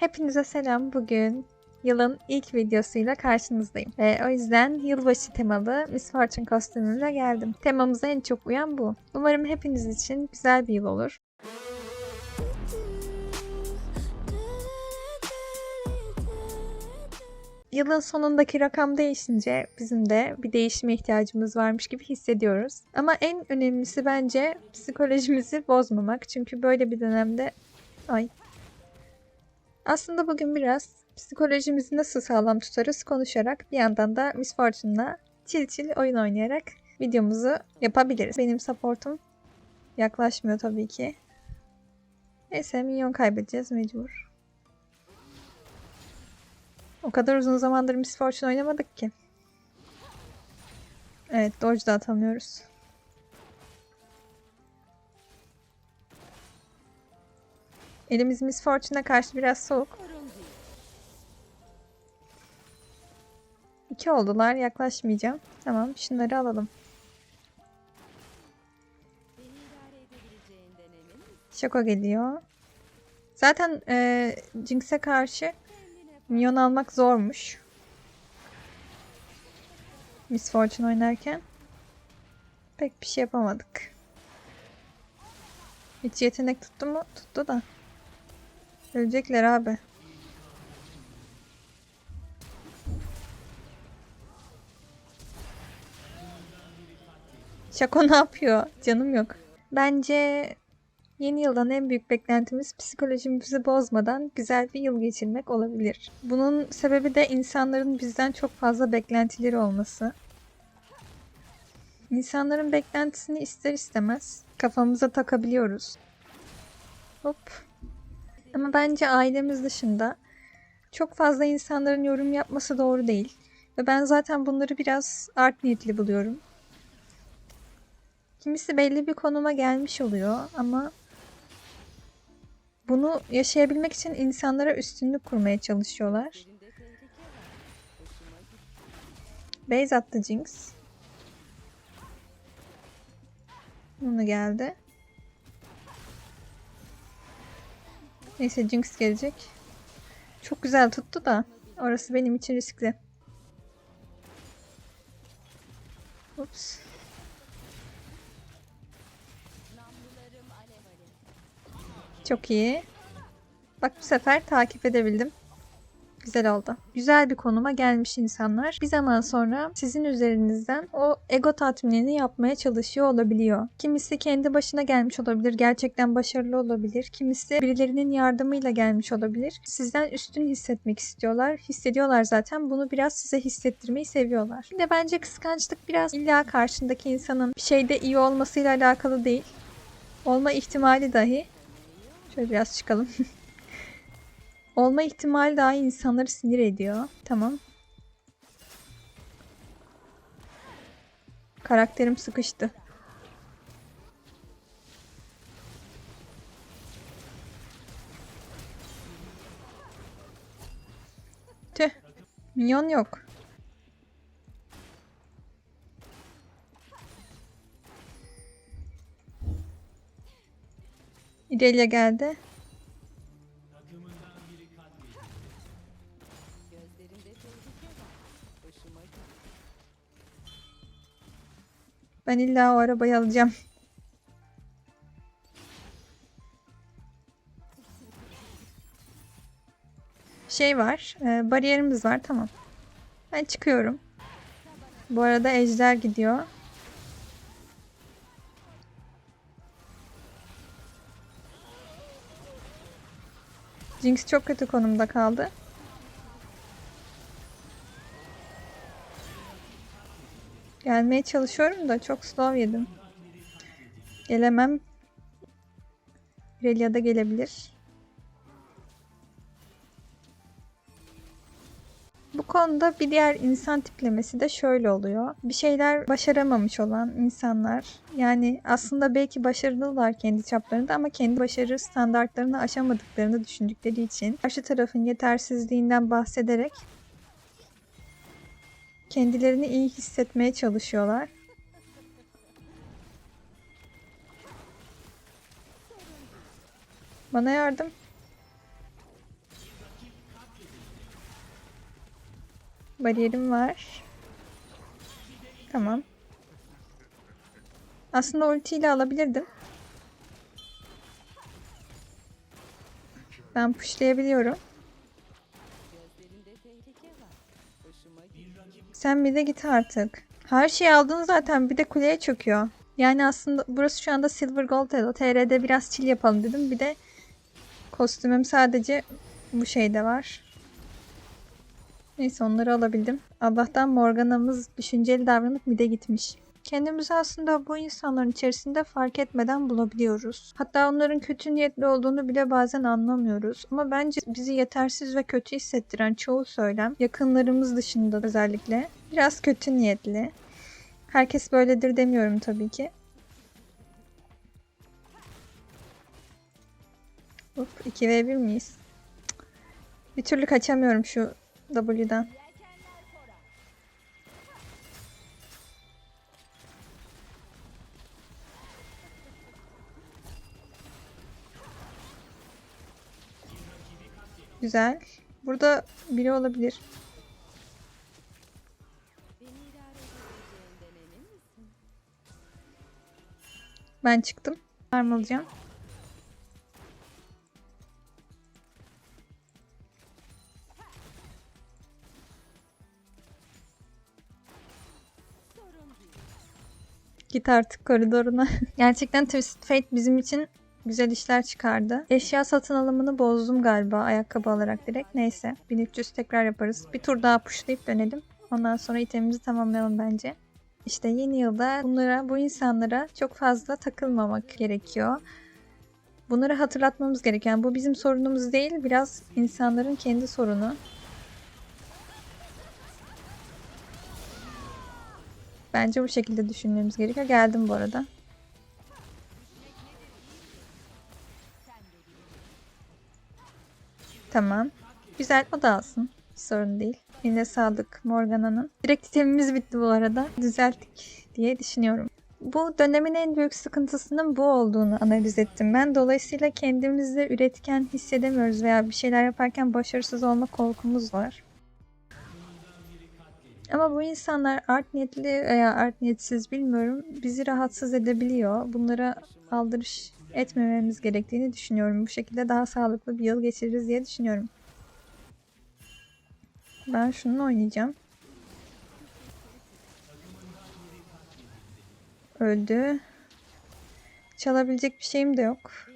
Hepinize selam. Bugün yılın ilk videosuyla karşınızdayım. Ve o yüzden yılbaşı temalı Miss Fortune kostümümle geldim. Temamıza en çok uyan bu. Umarım hepiniz için güzel bir yıl olur. Yılın sonundaki rakam değişince bizim de bir değişime ihtiyacımız varmış gibi hissediyoruz. Ama en önemlisi bence psikolojimizi bozmamak. Çünkü böyle bir dönemde ay aslında bugün biraz psikolojimizi nasıl sağlam tutarız konuşarak bir yandan da Miss Fortune'la çil çil oyun oynayarak videomuzu yapabiliriz. Benim supportum yaklaşmıyor tabii ki. Neyse minyon kaybedeceğiz mecbur. O kadar uzun zamandır Miss Fortune oynamadık ki. Evet dodge da atamıyoruz. Elimiz Miss Fortune'a karşı biraz soğuk. İki oldular. Yaklaşmayacağım. Tamam. Şunları alalım. Şoko geliyor. Zaten e, Jinx'e karşı minyon almak zormuş. Miss Fortune oynarken. Pek bir şey yapamadık. Hiç yetenek tuttu mu? Tuttu da. Ölecekler abi. Şako ne yapıyor? Canım yok. Bence yeni yıldan en büyük beklentimiz psikolojimizi bozmadan güzel bir yıl geçirmek olabilir. Bunun sebebi de insanların bizden çok fazla beklentileri olması. İnsanların beklentisini ister istemez kafamıza takabiliyoruz. Hop. Ama bence ailemiz dışında çok fazla insanların yorum yapması doğru değil. Ve ben zaten bunları biraz art niyetli buluyorum. Kimisi belli bir konuma gelmiş oluyor ama bunu yaşayabilmek için insanlara üstünlük kurmaya çalışıyorlar. Base attı Jinx. Bunu geldi. Neyse Jinx gelecek. Çok güzel tuttu da orası benim için riskli. Ups. Çok iyi. Bak bu sefer takip edebildim. Güzel oldu. Güzel bir konuma gelmiş insanlar. Bir zaman sonra sizin üzerinizden o ego tatminini yapmaya çalışıyor olabiliyor. Kimisi kendi başına gelmiş olabilir. Gerçekten başarılı olabilir. Kimisi birilerinin yardımıyla gelmiş olabilir. Sizden üstün hissetmek istiyorlar. Hissediyorlar zaten. Bunu biraz size hissettirmeyi seviyorlar. Bir bence kıskançlık biraz illa karşındaki insanın bir şeyde iyi olmasıyla alakalı değil. Olma ihtimali dahi. Şöyle biraz çıkalım. Olma ihtimali dahi insanları sinir ediyor. Tamam. Karakterim sıkıştı. Tüh. Minyon yok. İrelia geldi. Ben illa o arabayı alacağım. Şey var. e, bariyerimiz var. Tamam. Ben çıkıyorum. Bu arada ejder gidiyor. Jinx çok kötü konumda kaldı. Gelmeye çalışıyorum da çok slow yedim. Gelemem. Relia da gelebilir. Bu konuda bir diğer insan tiplemesi de şöyle oluyor. Bir şeyler başaramamış olan insanlar yani aslında belki başarılılar kendi çaplarında ama kendi başarı standartlarını aşamadıklarını düşündükleri için karşı tarafın yetersizliğinden bahsederek Kendilerini iyi hissetmeye çalışıyorlar. Bana yardım. Bariyerim var. Tamam. Aslında ultiyle alabilirdim. Ben pushlayabiliyorum. Sen bir de git artık. Her şeyi aldın zaten bir de kuleye çöküyor. Yani aslında burası şu anda Silver Gold Elo. TR'de biraz chill yapalım dedim. Bir de kostümüm sadece bu şeyde var. Neyse onları alabildim. Allah'tan Morgana'mız düşünceli davranıp mide gitmiş. Kendimizi aslında bu insanların içerisinde fark etmeden bulabiliyoruz. Hatta onların kötü niyetli olduğunu bile bazen anlamıyoruz. Ama bence bizi yetersiz ve kötü hissettiren çoğu söylem, yakınlarımız dışında özellikle, biraz kötü niyetli. Herkes böyledir demiyorum tabii ki. Hop 2v1 miyiz? Bir türlü kaçamıyorum şu W'den. Güzel. Burada biri olabilir. Ben çıktım. Farm alacağım. Git artık koridoruna. Gerçekten Twisted Fate bizim için güzel işler çıkardı. Eşya satın alımını bozdum galiba ayakkabı alarak direkt. Neyse 1300 tekrar yaparız. Bir tur daha pushlayıp dönelim. Ondan sonra itemimizi tamamlayalım bence. İşte yeni yılda bunlara, bu insanlara çok fazla takılmamak gerekiyor. Bunları hatırlatmamız gerekiyor. Yani bu bizim sorunumuz değil, biraz insanların kendi sorunu. Bence bu şekilde düşünmemiz gerekiyor. Geldim bu arada. Tamam. Güzel o da alsın. Sorun değil. Yine sağlık Morgana'nın. Direkt itemimiz bitti bu arada. Düzelttik diye düşünüyorum. Bu dönemin en büyük sıkıntısının bu olduğunu analiz ettim ben. Dolayısıyla kendimizde üretken hissedemiyoruz veya bir şeyler yaparken başarısız olma korkumuz var. Ama bu insanlar art niyetli veya art niyetsiz bilmiyorum bizi rahatsız edebiliyor. Bunlara aldırış etmememiz gerektiğini düşünüyorum. Bu şekilde daha sağlıklı bir yıl geçiririz diye düşünüyorum. Ben şunu oynayacağım. Öldü. Çalabilecek bir şeyim de yok.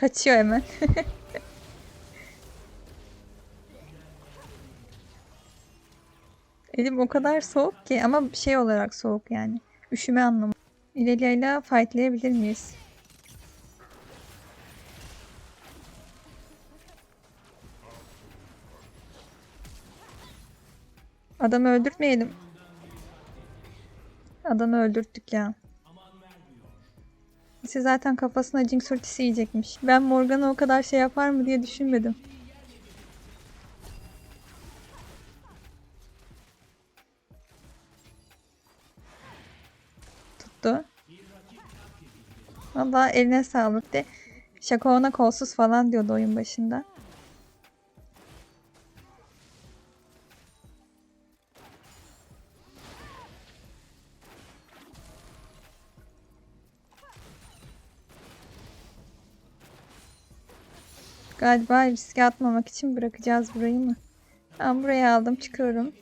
Kaçıyor hemen. Elim o kadar soğuk ki ama şey olarak soğuk yani. Üşüme anlamı. İrelia ile fightlayabilir miyiz? Adamı öldürtmeyelim. Adamı öldürttük ya. Size zaten kafasına Jinx ultisi yiyecekmiş. Ben Morgana o kadar şey yapar mı diye düşünmedim. Tuttu. Valla eline sağlık de. Şaka ona kolsuz falan diyordu oyun başında. Galiba riske atmamak için bırakacağız burayı mı? Ben buraya aldım çıkıyorum.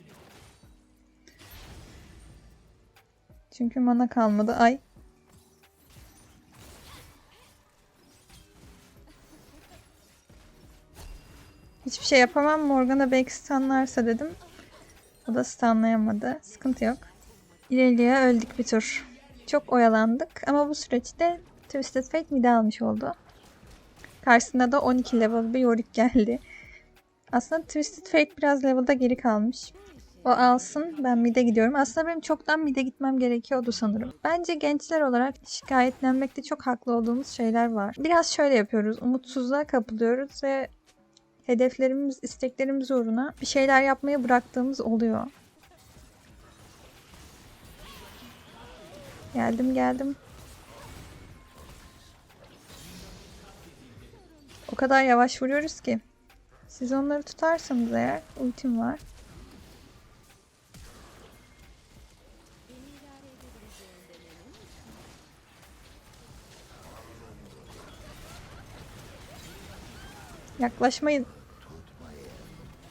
Çünkü mana kalmadı. Ay. Hiçbir şey yapamam. Morgana belki stunlarsa dedim. O da stunlayamadı. Sıkıntı yok. İleriye öldük bir tur. Çok oyalandık ama bu süreçte Twisted Fate mide almış oldu. Karşısında da 12 level bir Yorick geldi. Aslında Twisted Fate biraz level'da geri kalmış. O alsın ben mid'e gidiyorum. Aslında benim çoktan mid'e gitmem gerekiyordu sanırım. Bence gençler olarak şikayetlenmekte çok haklı olduğumuz şeyler var. Biraz şöyle yapıyoruz. Umutsuzluğa kapılıyoruz ve hedeflerimiz, isteklerimiz uğruna bir şeyler yapmaya bıraktığımız oluyor. Geldim geldim. Kadar yavaş vuruyoruz ki. Siz onları tutarsanız eğer ultim var. Yaklaşmayın.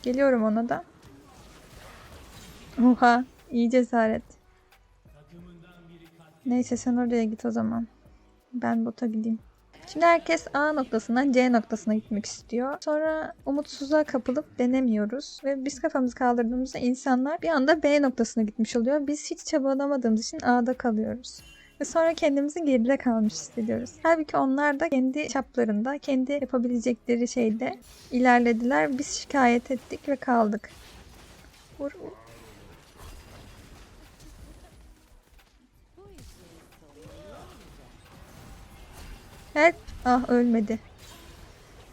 Geliyorum ona da. Oha, iyi cesaret. Neyse sen oraya git o zaman. Ben bota gideyim. Şimdi herkes A noktasından C noktasına gitmek istiyor. Sonra umutsuzluğa kapılıp denemiyoruz. Ve biz kafamızı kaldırdığımızda insanlar bir anda B noktasına gitmiş oluyor. Biz hiç çabalamadığımız için A'da kalıyoruz. Ve sonra kendimizi geride kalmış hissediyoruz. Halbuki onlar da kendi çaplarında, kendi yapabilecekleri şeyde ilerlediler. Biz şikayet ettik ve kaldık. Vur, vur. Help. Ah ölmedi.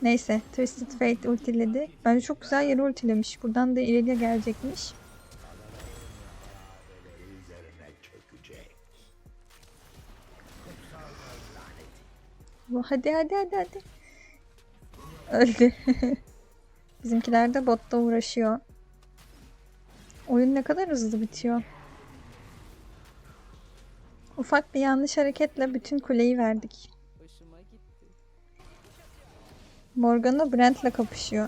Neyse. Twisted Fate ultiledi. Bence çok güzel yere ultilemiş. Buradan da ileriye gelecekmiş. Hadi hadi hadi hadi. Öldü. Bizimkiler de botta uğraşıyor. Oyun ne kadar hızlı bitiyor. Ufak bir yanlış hareketle bütün kuleyi verdik. Morgana Brent'le kapışıyor.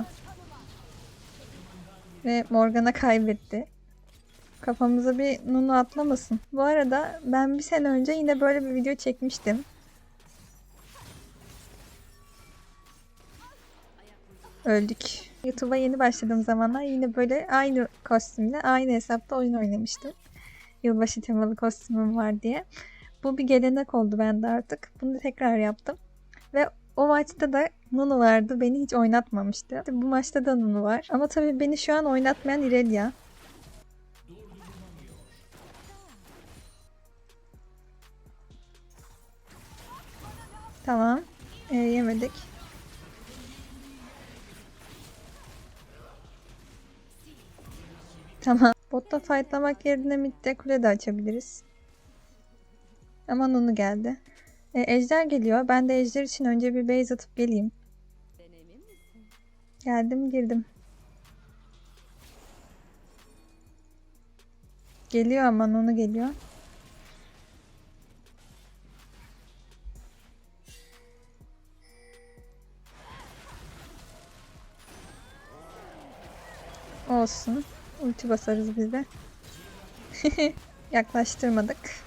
Ve Morgana kaybetti. Kafamıza bir Nunu atlamasın. Bu arada ben bir sene önce yine böyle bir video çekmiştim. Öldük. YouTube'a yeni başladığım zamanlar yine böyle aynı kostümle, aynı hesapta oyun oynamıştım. Yılbaşı temalı kostümüm var diye. Bu bir gelenek oldu bende artık. Bunu tekrar yaptım. Ve o maçta da Nunu vardı. Beni hiç oynatmamıştı. Bu maçta da Nunu var. Ama tabii beni şu an oynatmayan Irelia. Tamam. Ee, yemedik. Tamam. Botta fightlamak yerine midde kule de açabiliriz. Ama Nunu geldi. E, ejder geliyor. Ben de ejder için önce bir base atıp geleyim. Geldim girdim. Geliyor ama Nunu geliyor. Olsun. Ulti basarız biz de. Yaklaştırmadık.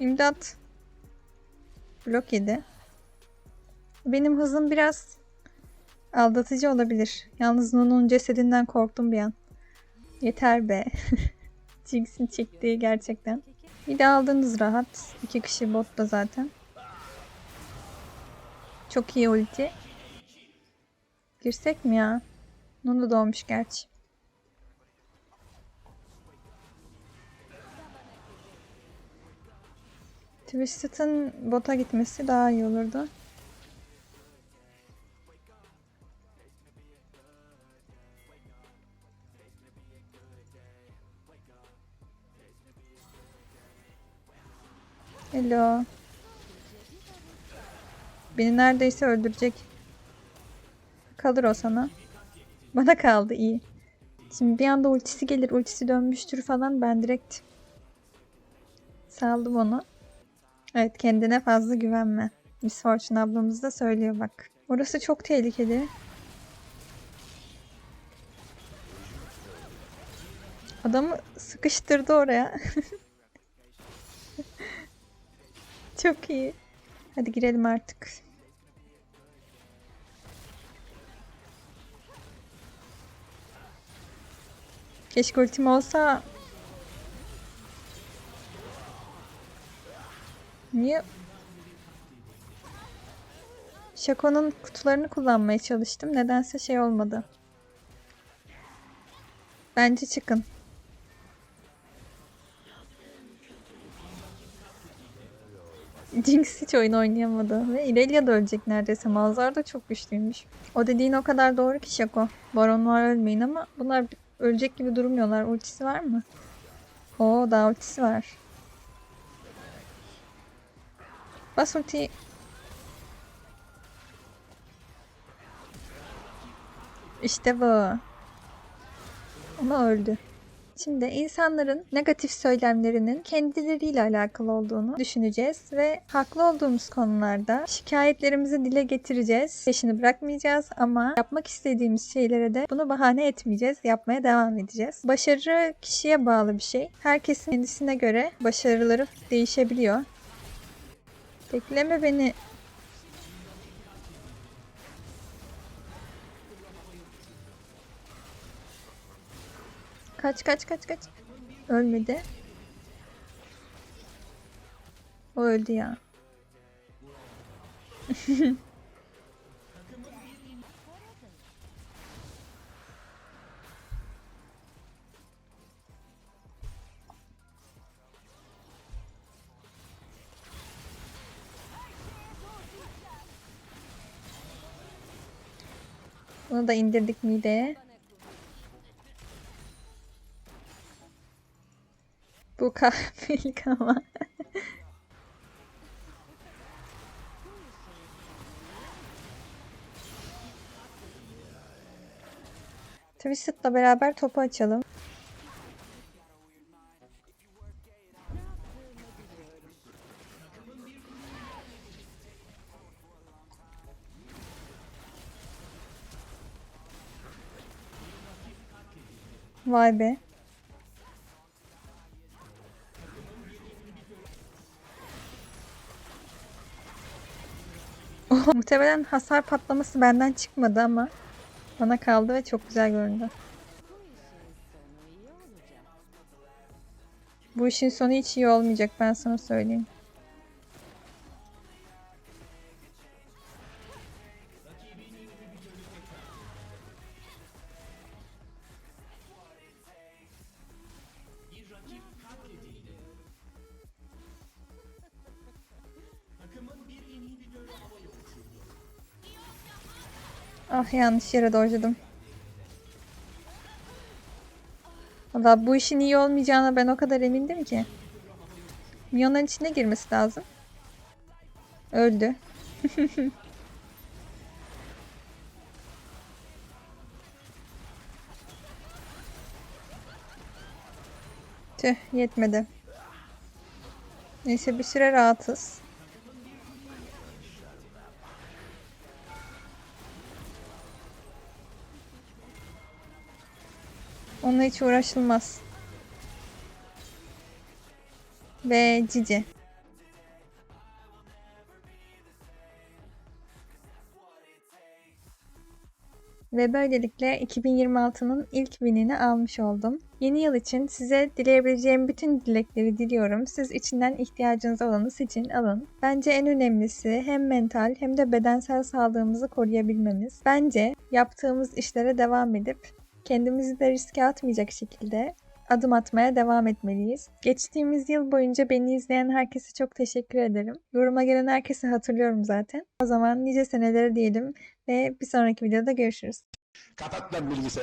İmdat. Blok yedi. Benim hızım biraz aldatıcı olabilir. Yalnız Nunu'nun cesedinden korktum bir an. Yeter be. Jinx'in çektiği gerçekten. Bir de aldınız rahat. İki kişi botta zaten. Çok iyi ulti. Girsek mi ya? Nunu doğmuş gerçi. Twisted'ın bota gitmesi daha iyi olurdu. Hello. Beni neredeyse öldürecek. Kalır o sana. Bana kaldı iyi. Şimdi bir anda ultisi gelir, ultisi dönmüştür falan ben direkt saldım onu. Evet kendine fazla güvenme. Miss Fortune ablamız da söylüyor bak. Orası çok tehlikeli. Adamı sıkıştırdı oraya. çok iyi. Hadi girelim artık. Keşke ultim olsa. Niye? Şako'nun kutularını kullanmaya çalıştım. Nedense şey olmadı. Bence çıkın. Jinx hiç oyun oynayamadı ve Irelia da ölecek neredeyse. Malzar da çok güçlüymüş. O dediğin o kadar doğru ki Şako. Baronlar ölmeyin ama bunlar ölecek gibi durmuyorlar. Ultisi var mı? Oo daha ultisi var. Bas ultiyi. İşte bu. Ama öldü. Şimdi insanların negatif söylemlerinin kendileriyle alakalı olduğunu düşüneceğiz ve haklı olduğumuz konularda şikayetlerimizi dile getireceğiz. Peşini bırakmayacağız ama yapmak istediğimiz şeylere de bunu bahane etmeyeceğiz. Yapmaya devam edeceğiz. Başarı kişiye bağlı bir şey. Herkesin kendisine göre başarıları değişebiliyor. Bekleme beni. Kaç kaç kaç kaç. Ölmedi. O öldü ya. Bunu da indirdik mideye. Bu kahvelik ama. Twisted'la beraber topu açalım. Vay be. Muhtemelen hasar patlaması benden çıkmadı ama bana kaldı ve çok güzel göründü. Bu işin sonu hiç iyi olmayacak ben sana söyleyeyim. Ah yanlış yere dojladım. Valla bu işin iyi olmayacağına ben o kadar emindim ki. Milyonların içine girmesi lazım. Öldü. Tüh yetmedi. Neyse bir süre rahatız. Onunla hiç uğraşılmaz. Ve Cici. Ve böylelikle 2026'nın ilk winini almış oldum. Yeni yıl için size dileyebileceğim bütün dilekleri diliyorum. Siz içinden ihtiyacınız olanı seçin, alın. Bence en önemlisi hem mental hem de bedensel sağlığımızı koruyabilmemiz. Bence yaptığımız işlere devam edip kendimizi de riske atmayacak şekilde adım atmaya devam etmeliyiz. Geçtiğimiz yıl boyunca beni izleyen herkese çok teşekkür ederim. Yoruma gelen herkesi hatırlıyorum zaten. O zaman nice senelere diyelim ve bir sonraki videoda görüşürüz. Kapat lan bilgisayarı.